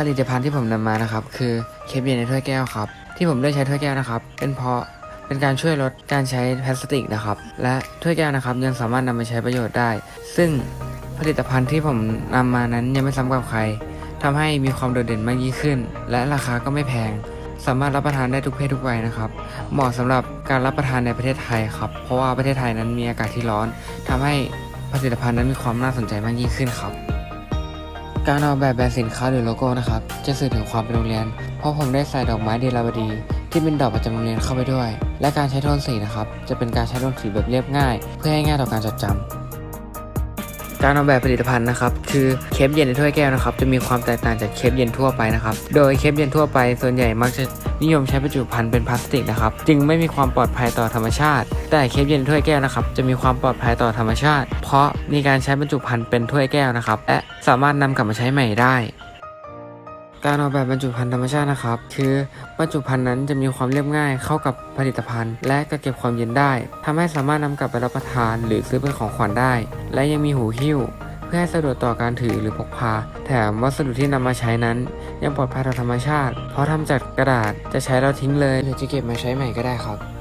ผลิตภัณฑ์ที่ผมนำมานะครับ คือเคปเย็นในถ้วยแก้วครับ ที่ผมเลือกใช้ถ้วยแก้วนะครับ เป็นเพราะเป็นการช่วยลดการใช้พลาสติกนะครับ และถ้วยแก้วนะครับยังสามารถนำไปใช้ประโยชน์ได้ ซึ่งผลิตภัณฑ์ที่ผมนำมานั้นยังไม่ซ้ำกับใครทำให้มีความโดดเด่นมากยิ่งขึ้น และราคาก็ไม่แพง สามารถรับประทานได้ทุกเพศทุกวัยนะครับ เหมาะสำหรับการรับประทานในประเทศไทยครับ เพราะว่าประเทศไทยนั้นมีอากาศที่ร้อนทำให้ผลิตภัณฑ์นั้นมีความน่าสนใจมากยิ่งขึ้นครับ การออกแบบแบรนด์สินค้าหรือโลโก้นะครับ จะสื่อถึงความเป็นโรงเรียน เพราะผมได้ใส่ดอกไม้เดลาวดี ที่เป็นดอกประจำโรงเรียนเข้าไปด้วย และการใช้โทนสีนะครับ จะเป็นการใช้โทนสีแบบเรียบง่าย เพื่อให้ง่ายต่อการจดจำ การออกแบบผลิตภัณฑ์นะครับคือเคปเย็นในถ้วยแก้วนะครับจะมีความแตกต่างจากเคปเย็นทั่วไปนะครับโดยเคปเย็นทั่วไปส่วนใหญ่มักจะนิยมใช้บรรจุภัณฑ์เป็นพลาสติกนะครับจึงไม่มีความปลอดภัยต่อธรรมชาติ แต่เคปเย็นถ้วยแก้วนะครับจะมีความปลอดภัยต่อธรรมชาติ เพราะมีการใช้บรรจุภัณฑ์เป็นถ้วยแก้วนะครับและสามารถนำกลับมาใช้ใหม่ได้ การออกแบบบรรจุภัณฑ์ธรรมชาตินะครับ คือบรรจุภัณฑ์นั้นจะมีความเรียบง่ายเข้ากับผลิตภัณฑ์ และก็เก็บความเย็นได้ทำให้สามารถนำกลับไปรับประทาน หรือซื้อเป็นของขวัญได้ และยังมีหูหิ้ว เพื่อให้สะดวกต่อการถือหรือพกพา แถมวัสดุที่นำมาใช้นั้น ยังปลอดภัยต่อธรรมชาติ เพราะทำจากกระดาษจะใช้แล้วทิ้งเลยหรือจะเก็บมาใช้ใหม่ก็ได้ครับ